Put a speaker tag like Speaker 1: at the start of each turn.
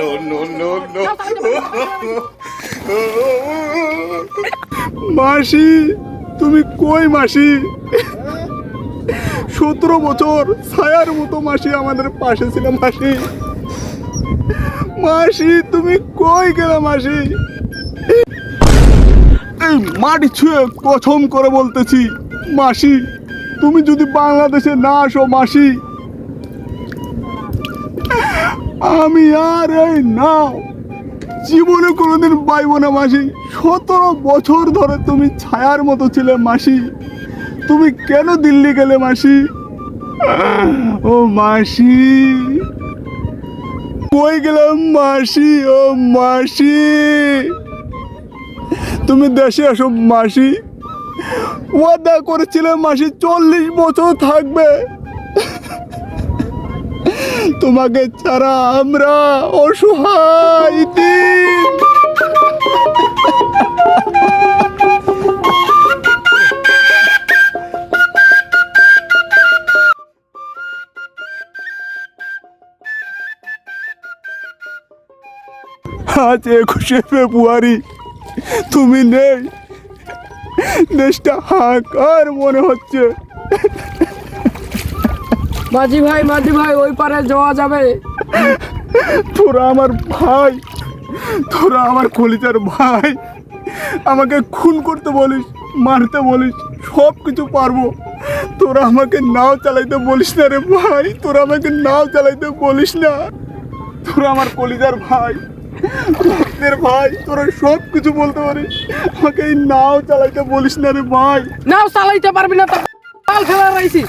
Speaker 1: no, no, no, no.
Speaker 2: মাসি তুমি কই মাসি? সতেরো বছর ছায়ার মতো মাসি আমাদের পাশে ছিল মাসি। মাসি তুমি কই গেলে মাসি? এই মাটি ছুঁয়ে কথম করে বলতেছি মাসি তুমি যদি বাংলাদেশে না আসো মাসি। আমি আর এই নাও জীবনে কোনোদিন পাইব না মাসি। সতেরো বছর ধরে তুমি ছায়ার মতো ছিলে মাসি। তুমি কেন দিল্লি গেলে মাসি? ও মাসি। কই গেলাম মাসি, ও মাসি? তুমি দেশে আসো মাসি। ওয়াদা করেছিলে মাসি, চল্লিশ বছর থাকবে। তোমাকে ছাড়া আমরা অসহায় দিন আজ একুশে ফেব্রুয়ারি তুমি নেই। দেশটা হাকার মনে হচ্ছে।
Speaker 3: মাঝি ভাই মাঝি ভাই ওই পারে যাওয়া যাবে।
Speaker 2: তোরা আমার ভাই তোরা আমার কলিতার ভাই। আমাকে খুন করতে বলিস মারতে বলিস সব কিছু পারব। তোরা আমাকে নাও চালাইতে বলিস না রে ভাই তোরা আমাকে নাও চালাইতে বলিস না। তোরা আমার কলিজার ভাই রক্তের ভাই তোরা সব কিছু বলতে পারিস। আমাকে এই নাও চালাইতে বলিস না রে ভাই।
Speaker 3: নাও চালাইতে পারবি না তো ফেলা রয়েছি